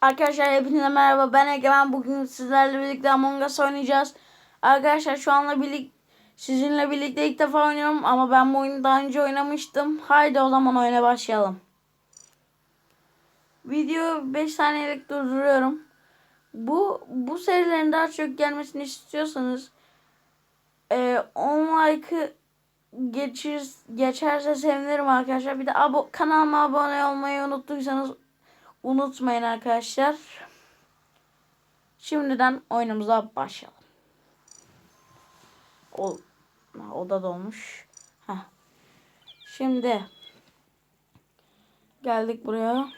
Arkadaşlar hepinize merhaba. Ben Egemen. Bugün sizlerle birlikte Among Us oynayacağız. Arkadaşlar şu anla birlik sizinle birlikte ilk defa oynuyorum ama ben bu oyunu daha önce oynamıştım. Haydi o zaman oyuna başlayalım. Video 5 saniyelik durduruyorum. Bu bu serilerin daha çok gelmesini istiyorsanız e, 10 like'ı geçir, geçerse sevinirim arkadaşlar. Bir de abo kanalıma abone olmayı unuttuysanız unutmayın arkadaşlar. Şimdiden oyunumuza başlayalım. O, o da dolmuş. Heh. Şimdi geldik buraya.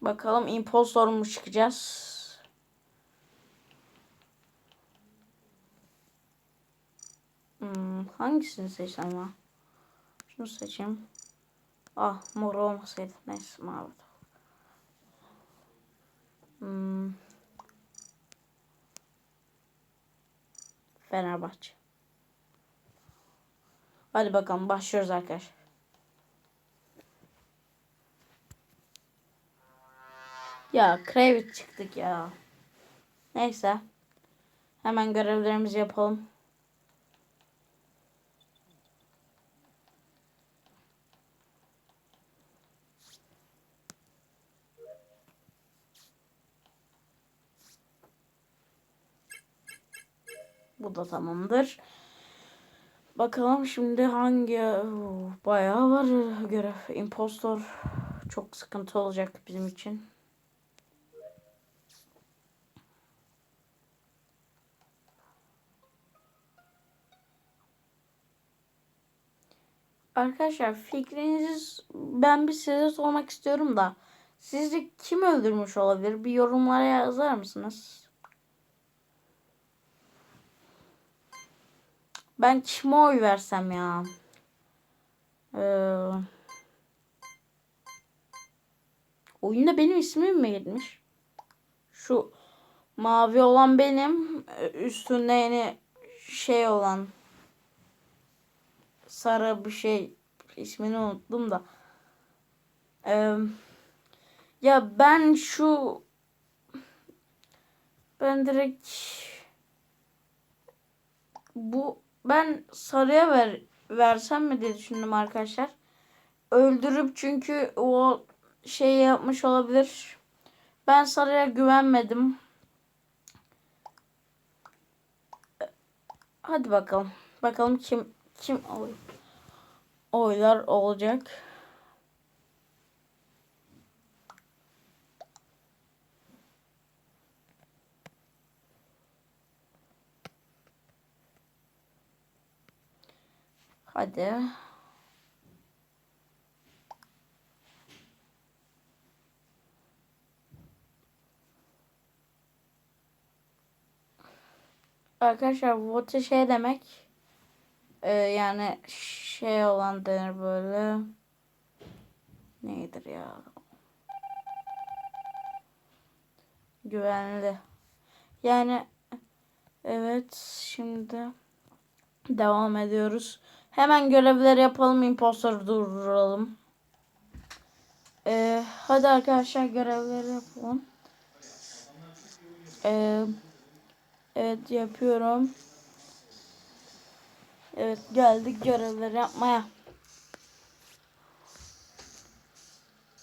Bakalım impostor mu çıkacağız? Hmm, hangisini seçsem ya? Şunu seçeyim. Ah mor olmasaydı. Neyse mavi. Hmm. Fenerbahçe. Hadi bakalım başlıyoruz arkadaşlar. Ya Kravitz çıktık ya. Neyse. Hemen görevlerimizi yapalım. Bu da tamamdır. Bakalım şimdi hangi Oo, bayağı var görev. Impostor çok sıkıntı olacak bizim için. Arkadaşlar fikrinizi ben bir size sormak istiyorum da sizce kim öldürmüş olabilir? Bir yorumlara yazar mısınız? Ben kime oy versem ya? Ee, oyunda benim ismim mi gitmiş? Şu mavi olan benim. Üstünde yeni şey olan sarı bir şey ismini unuttum da. Ee, ya ben şu ben direkt bu ben sarıya ver versem mi diye düşündüm arkadaşlar. Öldürüp çünkü o şey yapmış olabilir. Ben sarıya güvenmedim. Hadi bakalım. Bakalım kim kim oy oylar olacak. Hadi. Arkadaşlar vote şey demek e, yani şey olan denir böyle. Nedir ya? Güvenli. Yani evet şimdi devam ediyoruz hemen görevleri yapalım imposter durduralım ee, hadi arkadaşlar görevleri yapalım ee, evet yapıyorum Evet geldik görevleri yapmaya.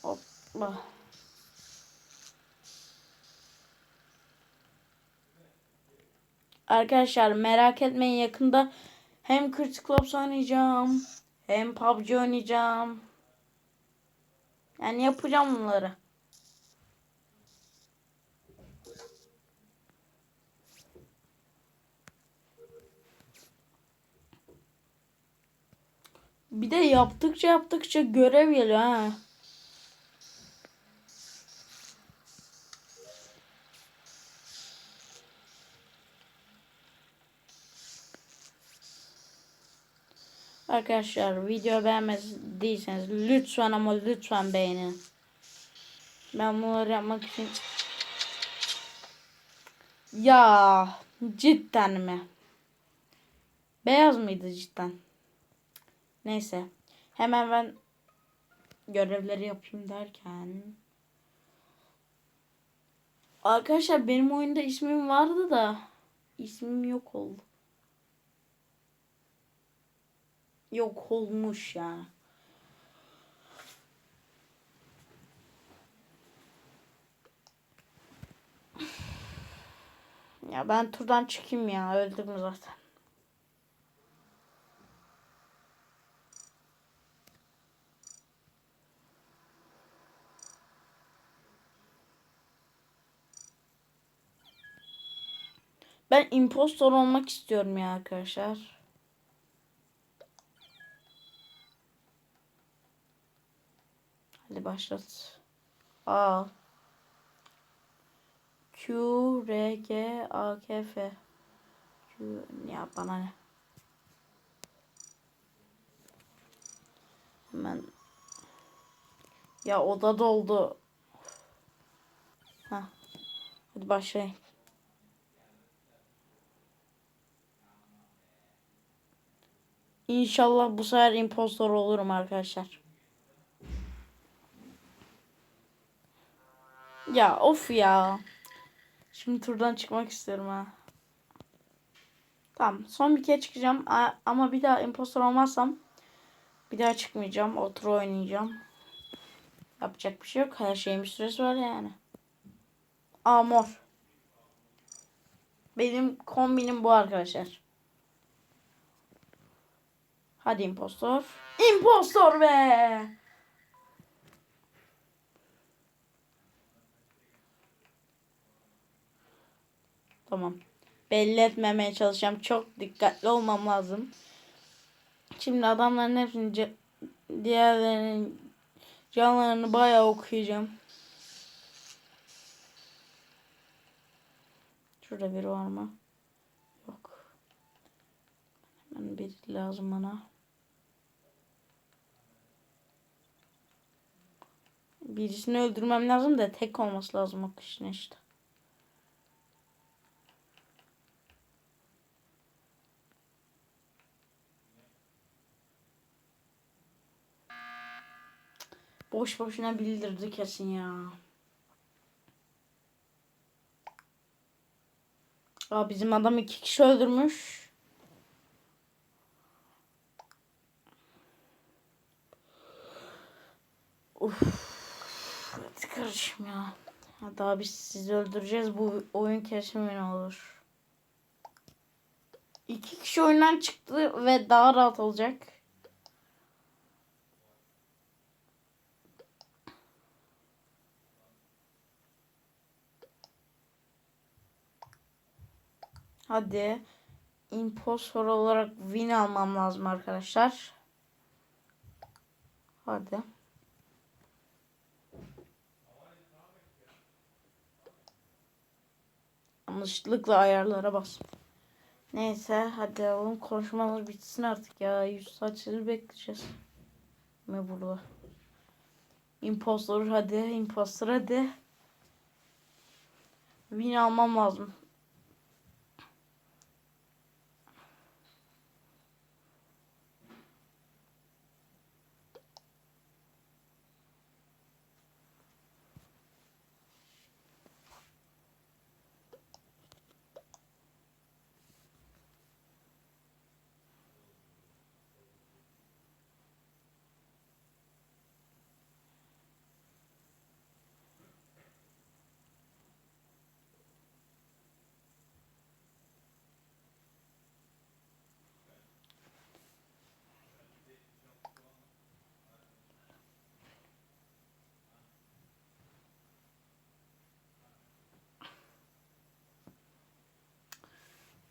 Hoppa. Arkadaşlar merak etmeyin yakında hem Crit Clubs oynayacağım hem PUBG oynayacağım. Yani yapacağım bunları. Bir de yaptıkça yaptıkça görev geliyor ha. Arkadaşlar video beğenmediyseniz lütfen ama lütfen beğenin. Ben bunları yapmak için ya cidden mi? Beyaz mıydı cidden? Neyse. Hemen ben görevleri yapayım derken Arkadaşlar benim oyunda ismim vardı da ismim yok oldu. Yok olmuş yani. Ya ben turdan çıkayım ya öldüm zaten. Ben impostor olmak istiyorum ya arkadaşlar. Hadi başlat. A Q R G A K F Q ya bana ne? Hemen ya oda doldu. Ha. Hadi başlayın. İnşallah bu sefer impostor olurum arkadaşlar. Ya of ya. Şimdi turdan çıkmak istiyorum ha. Tamam son bir kere çıkacağım ama bir daha impostor olmazsam bir daha çıkmayacağım. Otur oynayacağım. Yapacak bir şey yok. Her şeyin bir süresi var yani. Aa mor. Benim kombinim bu arkadaşlar. Hadi impostor. Impostor be. Tamam. Belli etmemeye çalışacağım. Çok dikkatli olmam lazım. Şimdi adamların hepsini diğerlerinin canlarını bayağı okuyacağım. Şurada biri var mı? Yok. Hemen biri lazım bana. Birisini öldürmem lazım da tek olması lazım o kişinin işte. Boş boşuna bildirdi kesin ya. Aa, bizim adam iki kişi öldürmüş. Uf. Hadi karışım ya. Daha biz sizi öldüreceğiz. Bu oyun kesin olur. İki kişi oyundan çıktı ve daha rahat olacak. Hadi. Impostor olarak win almam lazım arkadaşlar. Hadi. Yanlışlıkla ayarlara bas. Neyse hadi oğlum konuşmalar bitsin artık ya. 100 saat bekleyeceğiz. Ne burada? Impostor hadi. Impostor hadi. Win almam lazım.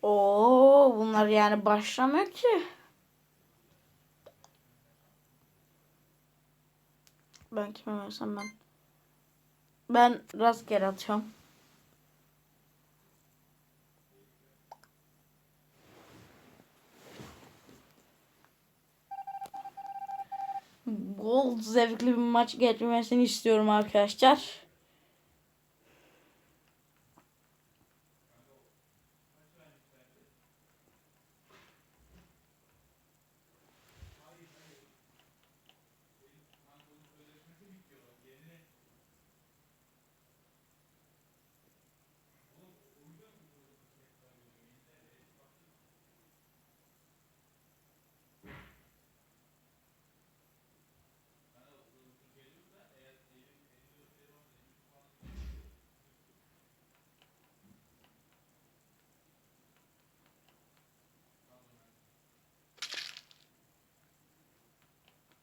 Oo bunlar yani başlamıyor ki. Ben kime versem ben. Ben rastgele atıyorum. Bol zevkli bir maç geçmesini istiyorum arkadaşlar.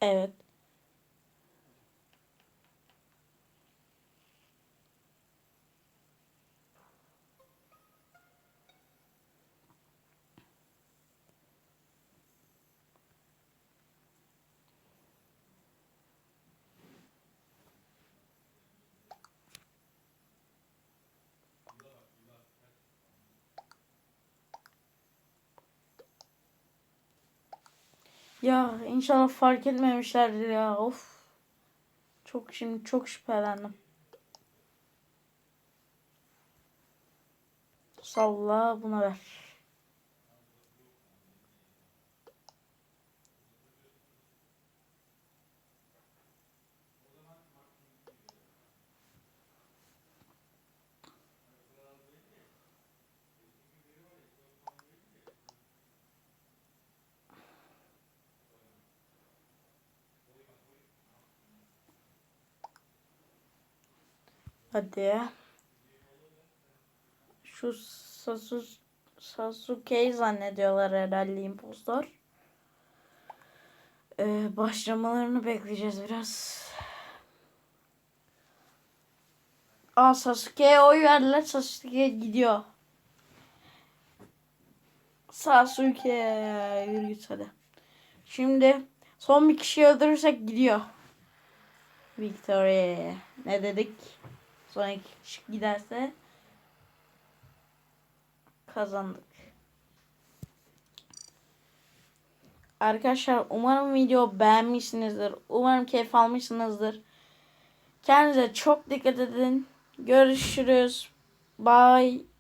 Evet. Ya inşallah fark etmemişlerdir ya. Of. Çok şimdi çok şüphelendim. Salla buna ver. Hadi. Şu Sasus Sasuke'yi zannediyorlar herhalde impostor. Ee, başlamalarını bekleyeceğiz biraz. Aa Sasuke'ye oy verdiler. Sasuke gidiyor. Sasuke yürü git hadi. Şimdi son bir kişiyi öldürürsek gidiyor. Victory. Ne dedik? Son iki kişi giderse kazandık. Arkadaşlar umarım video beğenmişsinizdir. Umarım keyif almışsınızdır. Kendinize çok dikkat edin. Görüşürüz. Bye.